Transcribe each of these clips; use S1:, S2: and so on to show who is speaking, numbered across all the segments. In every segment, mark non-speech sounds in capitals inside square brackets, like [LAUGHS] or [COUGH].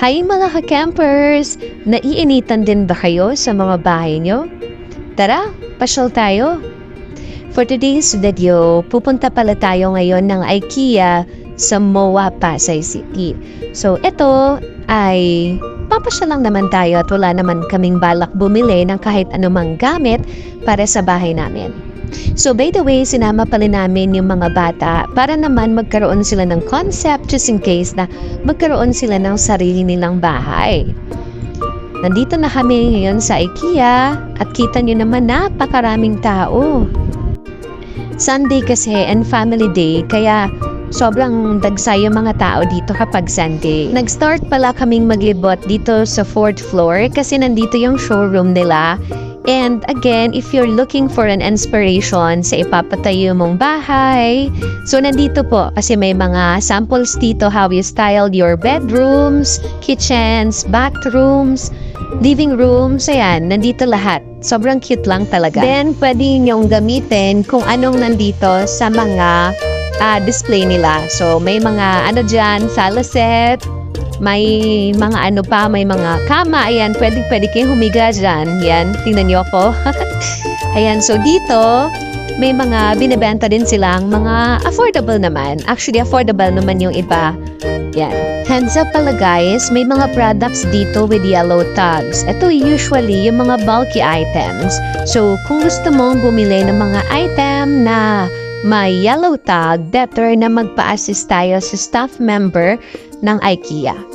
S1: Hi mga ka-campers! Naiinitan din ba kayo sa mga bahay nyo? Tara, pasyal tayo! For today's video, pupunta pala tayo ngayon ng IKEA sa MOA Pasay City. So ito ay papasyal lang naman tayo at wala naman kaming balak bumili ng kahit anumang gamit para sa bahay namin. So by the way, sinama pala namin yung mga bata para naman magkaroon sila ng concept just in case na magkaroon sila ng sarili nilang bahay. Nandito na kami ngayon sa IKEA at kita nyo naman napakaraming tao. Sunday kasi and family day kaya sobrang dagsa yung mga tao dito kapag Sunday. Nag-start pala kaming maglibot dito sa fourth floor kasi nandito yung showroom nila And again, if you're looking for an inspiration sa ipapatayo mong bahay, so nandito po kasi may mga samples dito how you styled your bedrooms, kitchens, bathrooms, living rooms, ayan, nandito lahat. Sobrang cute lang talaga. Then, pwede niyong gamitin kung anong nandito sa mga ah, display nila. So, may mga ano dyan, sala set, may mga ano pa, may mga kama. Ayan, pwede, pwede kayong humiga dyan. Yan, tingnan niyo ako. [LAUGHS] Ayan, so dito, may mga binibenta din silang mga affordable naman. Actually, affordable naman yung iba. Yan. Hands up pala guys, may mga products dito with yellow tags. Ito usually yung mga bulky items. So, kung gusto mong bumili ng mga item na may yellow tag, better na magpa-assist tayo sa staff member ng IKEA.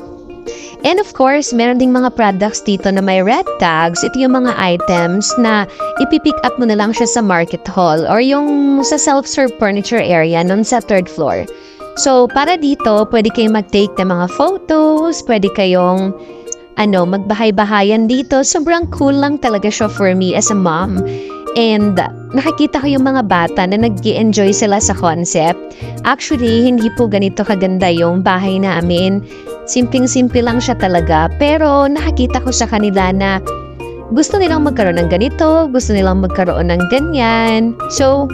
S1: And of course, meron ding mga products dito na may red tags. Ito yung mga items na ipipick up mo na lang siya sa market hall or yung sa self-serve furniture area nun sa third floor. So, para dito, pwede kayong mag-take ng mga photos, pwede kayong ano, magbahay-bahayan dito. Sobrang cool lang talaga siya for me as a mom. And nakikita ko yung mga bata na nag enjoy sila sa concept. Actually, hindi po ganito kaganda yung bahay namin. Simpleng-simple lang siya talaga. Pero nakikita ko sa kanila na gusto nilang magkaroon ng ganito, gusto nilang magkaroon ng ganyan. So,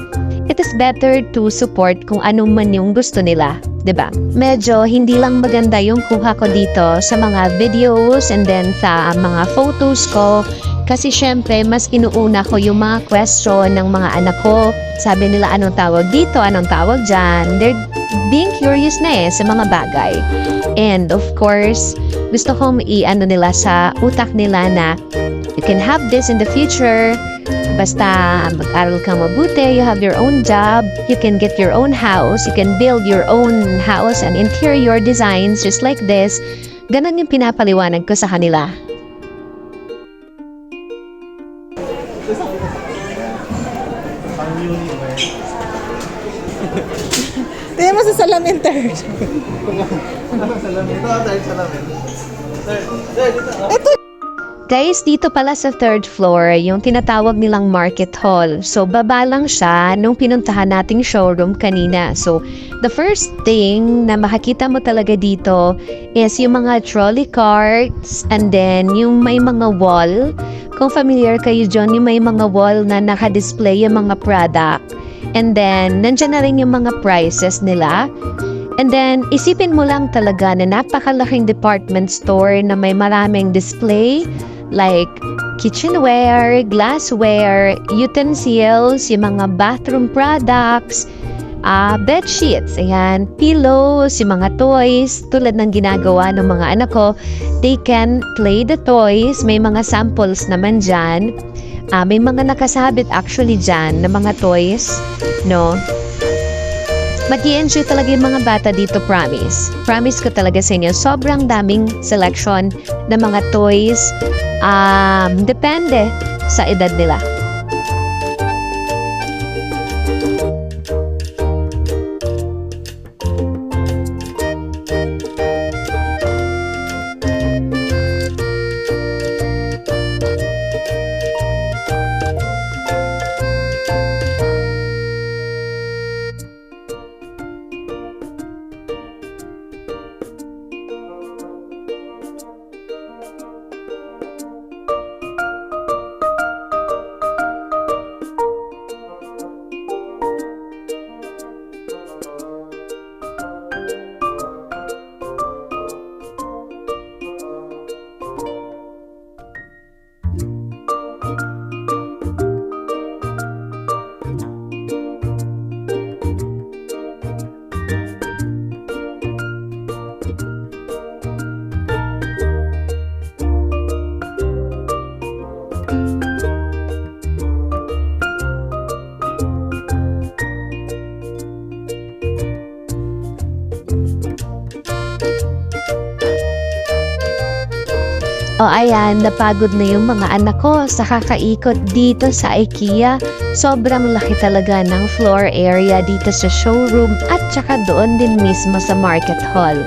S1: it is better to support kung ano man yung gusto nila. Ba? Medyo hindi lang maganda yung kuha ko dito sa mga videos and then sa mga photos ko kasi syempre mas inuuna ko yung mga question ng mga anak ko. Sabi nila anong tawag dito, anong tawag dyan. They're being curious na eh sa mga bagay. And of course, gusto kong i-ano nila sa utak nila na you can have this in the future Basta mag-aral kang mabuti, you have your own job, you can get your own house, you can build your own house and interior designs just like this. Ganon yung pinapaliwanag ko sa kanila.
S2: Tingnan mo sa salamin, third.
S3: salamin. Ito, third salamin. Third. Third, dito.
S1: Guys, dito pala sa third floor, yung tinatawag nilang market hall. So, baba lang siya nung pinuntahan nating showroom kanina. So, the first thing na makikita mo talaga dito is yung mga trolley carts and then yung may mga wall. Kung familiar kayo dyan, yung may mga wall na nakadisplay yung mga product. And then, nandyan na rin yung mga prices nila. And then, isipin mo lang talaga na napakalaking department store na may maraming display like kitchenware, glassware, utensils, yung mga bathroom products, uh, bed sheets, ayan, pillows, yung mga toys, tulad ng ginagawa ng mga anak ko, they can play the toys, may mga samples naman dyan, uh, may mga nakasabit actually dyan na mga toys, no? mag enjoy talaga yung mga bata dito, promise. Promise ko talaga sa inyo, sobrang daming selection ng mga toys. Um, depende sa edad nila. O ayan, napagod na yung mga anak ko sa kakaikot dito sa IKEA. Sobrang laki talaga ng floor area dito sa showroom at saka doon din mismo sa market hall.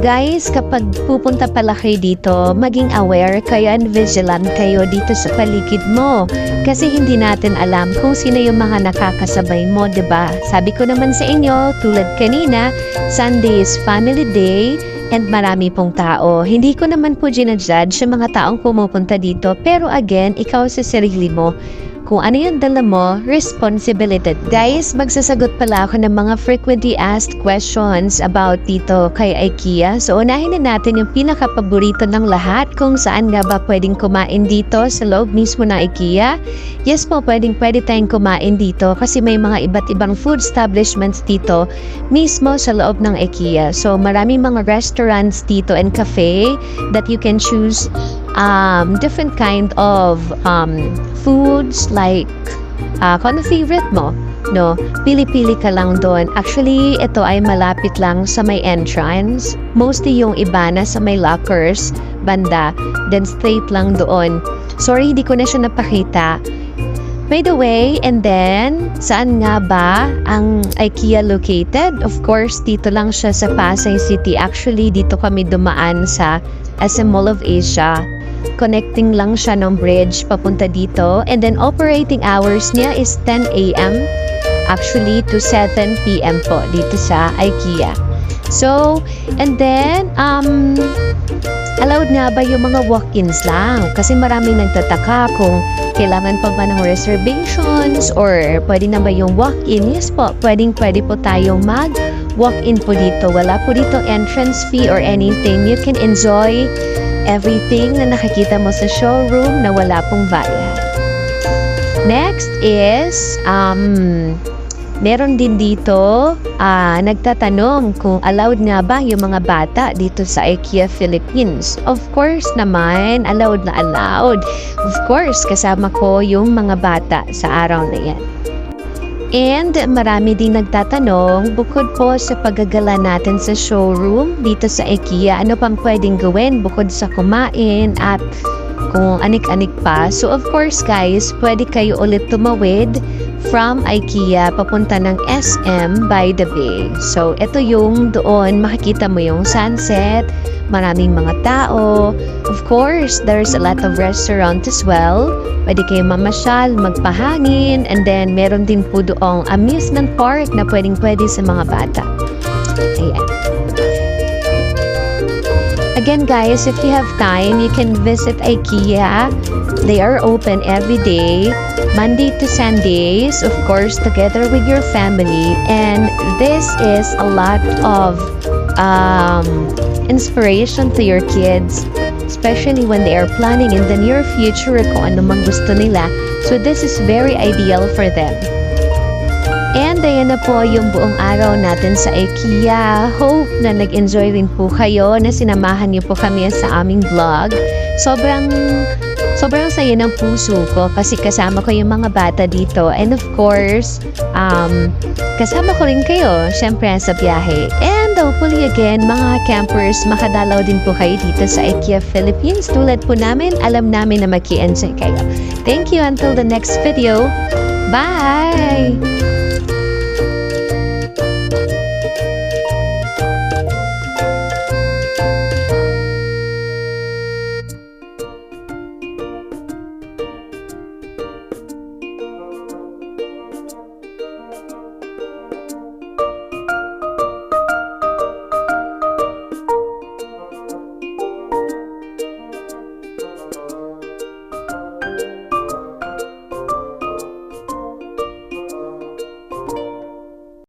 S1: Guys, kapag pupunta pala kayo dito, maging aware kayo and vigilant kayo dito sa paligid mo. Kasi hindi natin alam kung sino yung mga nakakasabay mo, ba? Sabi ko naman sa inyo, tulad kanina, Sunday is family day and marami pong tao. Hindi ko naman po ginajudge yung mga taong pumupunta dito, pero again, ikaw sa sarili mo. Kung ano yung dala mo, responsibility. Guys, magsasagot pala ako ng mga frequently asked questions about dito kay IKEA. So, unahin na natin yung pinaka-paborito ng lahat kung saan nga ba pwedeng kumain dito sa loob mismo ng IKEA. Yes po, pwedeng pwede tayong kumain dito kasi may mga iba't ibang food establishments dito mismo sa loob ng IKEA. So, maraming mga restaurants dito and cafe that you can choose um, different kind of um, foods like uh, kung ano favorite mo. No, pili-pili ka lang doon. Actually, ito ay malapit lang sa may entrance. Mostly yung iba na sa may lockers, banda. Then straight lang doon. Sorry, hindi ko na siya napakita. By the way, and then, saan nga ba ang IKEA located? Of course, dito lang siya sa Pasay City. Actually, dito kami dumaan sa SM Mall of Asia. Connecting lang siya ng bridge papunta dito. And then, operating hours niya is 10 a.m. Actually, to 7 p.m. po dito sa IKEA. So, and then, um, allowed nga ba yung mga walk-ins lang? Kasi maraming nagtataka kung kailangan pa ba ng reservations or pwede na ba yung walk-in? Yes po, pwedeng pwede po tayong mag walk-in po dito. Wala po dito entrance fee or anything. You can enjoy everything na nakikita mo sa showroom na wala pong bayad. Next is, um, meron din dito, ah, nagtatanong kung allowed nga ba yung mga bata dito sa IKEA Philippines. Of course naman, allowed na allowed. Of course, kasama ko yung mga bata sa araw na yan. And marami din nagtatanong, bukod po sa paggagala natin sa showroom dito sa IKEA, ano pang pwedeng gawin bukod sa kumain at kung anik-anik pa. So of course guys, pwede kayo ulit tumawid from IKEA papunta ng SM by the Bay. So ito yung doon makikita mo yung sunset, maraming mga tao. Of course, there's a lot of restaurant as well. Pwede kayo mamasyal, magpahangin, and then meron din po doong amusement park na pwedeng pwede sa mga bata. Ayan. Again guys, if you have time, you can visit IKEA. They are open every day, Monday to Sundays, of course, together with your family. And this is a lot of um, inspiration to your kids, especially when they are planning in the near future kung ano mang gusto nila. So this is very ideal for them. And ayan na po yung buong araw natin sa IKEA. Hope na nag-enjoy rin po kayo na sinamahan niyo po kami sa aming vlog. Sobrang sobrang saya ng puso ko kasi kasama ko yung mga bata dito. And of course, um, kasama ko rin kayo, syempre sa biyahe. And hopefully again, mga campers, makadalaw din po kayo dito sa IKEA Philippines. Tulad po namin, alam namin na maki-enjoy kayo. Thank you until the next video. Bye!